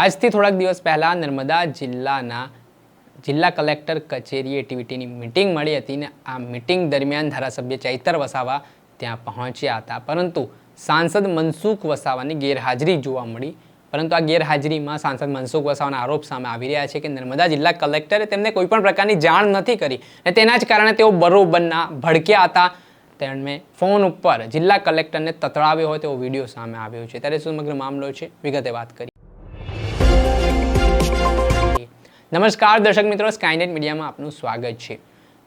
આજથી થોડાક દિવસ પહેલાં નર્મદા જિલ્લાના જિલ્લા કલેક્ટર કચેરીએ એટીવીટીની મિટિંગ મળી હતી ને આ મિટિંગ દરમિયાન ધારાસભ્ય ચૈતર વસાવા ત્યાં પહોંચ્યા હતા. પરંતુ સાંસદ મનસુખ વસાવાની ગેરહાજરી જોવા મળી. પરંતુ આ ગેરહાજરીમાં સાંસદ મનસુખ વસાવાના આરોપ સામે આવી રહ્યા છે કે નર્મદા જિલ્લા કલેક્ટરે તેમને કોઈપણ પ્રકારની જાણ નથી કરી અને તેના જ કારણે તેઓ બરોબરના ભડક્યા હતા. તેમણે ફોન ઉપર જિલ્લા કલેક્ટરને તતડાવ્યો હોય તેવો વીડિયો સામે આવ્યો છે. ત્યારે સમગ્ર મામલો છે. વિગતે વાત કરી નમસ્કાર દર્શક મિત્રો સ્કાયનેટ મીડિયામાં આપનું સ્વાગત છે.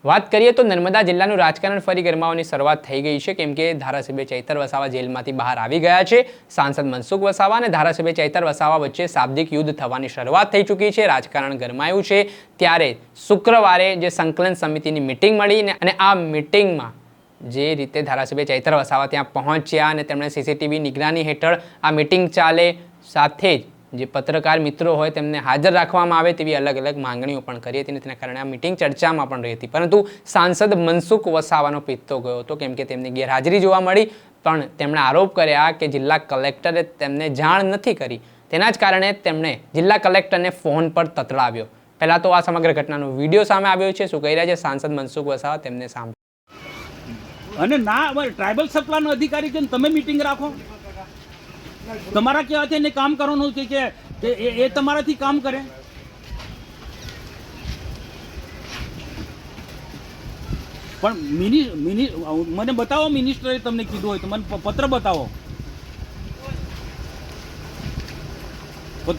વાત કરીએ તો નર્મદા જિલ્લાનું રાજકારણ ફરી ગરમાવાની શરૂઆત થઈ ગઈ છે, કેમ કે ધારાસભ્ય ચૈતર વસાવા જેલમાંથી બહાર આવી ગયા છે. સાંસદ મનસુખ વસાવા અને ધારાસભ્ય ચૈતર વસાવા વચ્ચે શાબ્દિક યુદ્ધ થવાની શરૂઆત થઈ ચૂકી છે, રાજકારણ ગરમાયું છે. ત્યારે શુક્રવારે જે સંકલન સમિતિની મિટિંગ મળી અને આ મિટિંગમાં જે રીતે ધારાસભ્ય ચૈતર વસાવા ત્યાં પહોંચ્યા અને તેમણે સીસીટીવી નિગરાની હેઠળ આ મિટિંગ ચાલે, સાથે જ જે પત્રકાર મિત્રો હોય તેમને હાજર રાખવામાં આવે તેવી અલગ અલગ માંગણીઓ પણ કરી હતી અને તેના કારણે આ મિટિંગ ચર્ચામાં પણ રહી હતી પરંતુ સાંસદ મનસુખ વસાવાનો પિત્તો ગયો હતો કેમ કે તેમની ગેરહાજરી જોવા મળી, પણ તેમણે આરોપ કર્યા કે જિલ્લા કલેક્ટરે તેમને જાણ નથી કરી. તેના જ કારણે તેમણે જિલ્લા કલેક્ટરને ફોન પર તતડાવ્યો. પહેલાં તો આ સમગ્ર ઘટનાનો વીડિયો સામે આવ્યો છે. શું કહી રહ્યા છે સાંસદ મનસુખ વસાવા? તેમને સામે અને ના ટ્રાઇબલ સપ્લાયનો અધિકારી છે તમે મિટિંગ રાખો. તમારા કહેવાથી એને કામ કરવાનું છે કે એ તમારાથી કામ કરે? પણ મિની બતાવો મિનિસ્ટરે તમને કીધું હોય તો મને પત્ર બતાવો.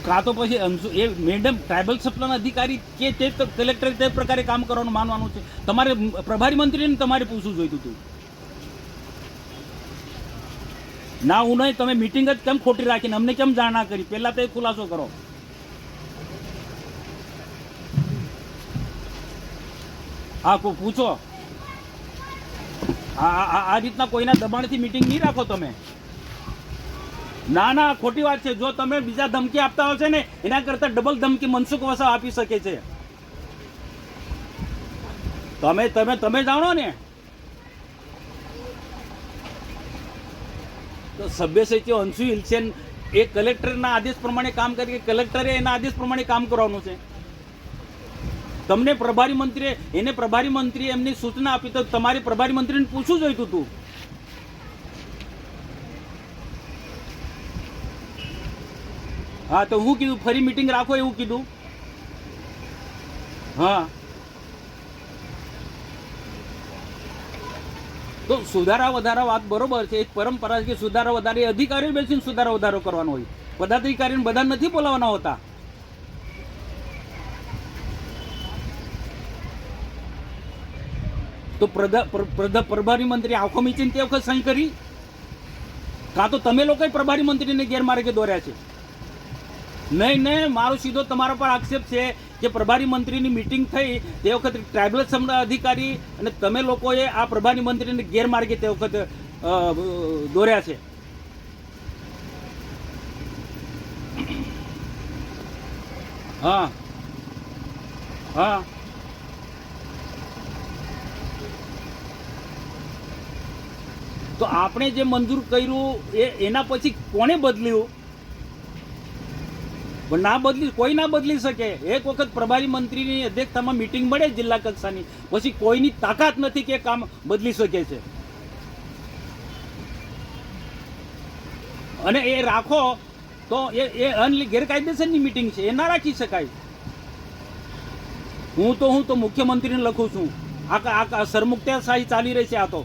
કાં તો પછી એ મેડમ ટ્રાઇબલ સપ્લાયના અધિકારી કે તો, કલેક્ટરે તે પ્રકારે કામ કરવાનું માનવાનું છે? તમારે પ્રભારી મંત્રીને તમારે પૂછવું જોઈતું હતું. ના, હું નહીં, તમે મિટિંગ જ કેમ ખોટી રાખીને? અમને કેમ જાણ ના કરી? પહેલાં તો એ ખુલાસો કરો. હા કોઈ પૂછો. આ રીતના કોઈના દબાણથી મિટિંગ નહીં રાખો તમે? ના ના, ખોટી વાત છે. જો તમે બીજા ધમકી આપતા હશે ને, એના કરતાં ડબલ ધમકી મનસુખ વસાવ આપી શકે છે. તમે તમે તમે જાણો ને? તો સભ્ય સચિવ અંશુ હિલસેન એ કલેક્ટરના આદેશ પ્રમાણે કામ કરી કલેક્ટરે એના આદેશ પ્રમાણે કામ કરવાનું છે? તમને પ્રભારી મંત્રીએ, એને પ્રભારી મંત્રીએ એમની સૂચના આપી તો તમારે પ્રભારી મંત્રીને પૂછવું જોઈતું હતું હા, તો હું કીધું, ફરી મિટિંગ રાખો એવું કીધું. હા. તો સુધારા વધારા વાત બરોબર છે એક પરંપરા છે કે સુધારા વધારે અધિકારીઓ બેસીને સુધારા વધારો કરવાનો હોય. પદાધિકારીને બધા નથી બોલાવવાના હોતા. તો પ્રભારી મંત્રી આંખો મીચીને તે વખત સહી કરી? કાં તો તમે લોકોએ પ્રભારી મંત્રીને ગેરમાર્ગે દોર્યા છે? નહીં નહીં, મારો સીધો તમારા પર આક્ષેપ છે કે પ્રભારી મંત્રીની મિટિંગ થઈ, તે વખતે ટ્રાઇબલ અધિકારી અને તમે લોકોએ આ પ્રભારી મંત્રીને ગેરમાર્ગે તે વખતે દોર્યા છે. હા. હા. તો આપણે જે મંજૂર કર્યું એ એના પછી કોણે બદલ્યું? ના બદલી, કોઈ ના બદલી શકે. એક વખત પ્રભારી મંત્રીની અધ્યક્ષતામાં મિટિંગ મળે જિલ્લા કક્ષાની. પછી કોઈની તાકાત નથી કે કામ બદલી શકે છે. અને એ રાખો તો એ એ અનલી ગેરકાયદેસરની મિટિંગ છે. એ ના રાખી શકાય. હું તો હું તો મુખ્યમંત્રીને લખું છું. આ સરમુક્તાશાહી ચાલી રહી છે આ તો.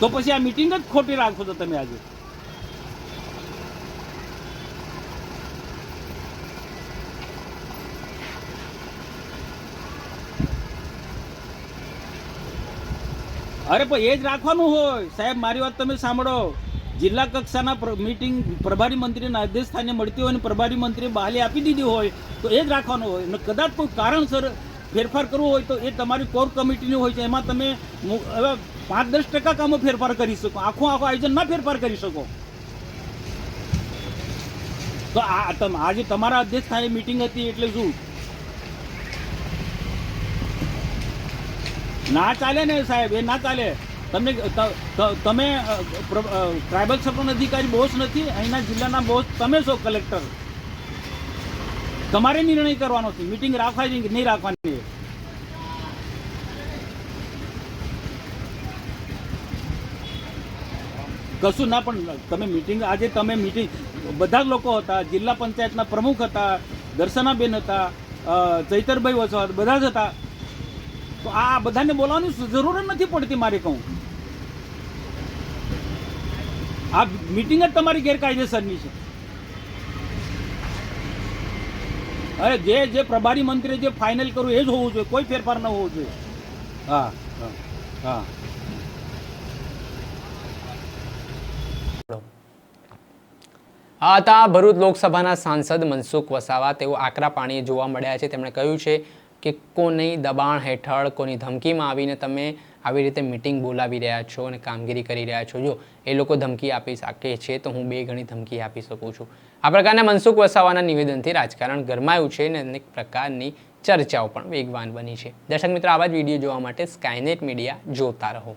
તો પછી આ મિટિંગ જ ખોટી રાખો છો તમે આજે. અરે પણ એ જ રાખવાનું હોય. સાહેબ, મારી વાત તમે સાંભળો. જિલ્લા કક્ષાના મીટિંગ પ્રભારી મંત્રીના અધ્યક્ષ સ્થાને મળતી હોય અને પ્રભારી મંત્રીએ બહાલી આપી દીધી હોય, તો એ જ રાખવાનું હોય. અને કદાચ કોઈ કારણસર ફેરફાર કરવો હોય તો એ તમારી કોર કમિટીની હોય છે. એમાં તમે પાંચ દસ ટકા કામો ફેરફાર કરી શકો. આખું આખું આયોજન ના ફેરફાર કરી શકો. તો આ આજે તમારા અધ્યક્ષ સ્થાને મીટિંગ હતી એટલે શું? ના ચાલે ને સાહેબ, એ ના ચાલે. તમને તમે ટ્રાઇબલ સર્કલ અધિકારી બોસ નથી, અહીંના જિલ્લાના બોસ તમે છો કલેક્ટર તમારે નિર્ણય કરવાનો છે. મિટિંગ રાખવાની નહીં રાખવાની. કશું ના, પણ તમે મિટિંગ આજે તમે મિટિંગ બધા જ લોકો હતા, જિલ્લા પંચાયતના પ્રમુખ હતા, દર્શનાબેન હતા ચૈતરભાઈ વસવા બધા જ હતા. તો આ બધાને બોલાવવાની જરૂર જ નથી પડતી મારે કહું. આ મિટિંગ જ તમારી ગેરકાયદેસરની છે. અરે જે જે પ્રભારી મંત્રીએ જે ફાઇનલ કરવું એ જ હોવું જોઈએ. કોઈ ફેરફાર ન હોવો જોઈએ. હા હા હા. આ હતા ભરૂચ લોકસભાના સાંસદ મનસુખ વસાવા તેઓ આકરા પાણીએ જોવા મળ્યા છે. તેમણે કહ્યું છે કે કોની દબાણ હેઠળ, કોની ધમકીમાં આવીને તમે આવી રીતે મિટિંગ બોલાવી રહ્યા છો અને કામગીરી કરી રહ્યા છો. જો એ લોકો ધમકી આપી શકે છે, તો હું બે ગણી ધમકી આપી શકું છું. આ પ્રકારના મનસુખ વસાવાના નિવેદનથી રાજકારણ ગરમાયું છે અને અનેક પ્રકારની ચર્ચાઓ પણ વેગવાન બની છે. દર્શક મિત્રો, આવા જ વીડિયો જોવા માટે સ્કાયનેટ મીડિયા જોતા રહો.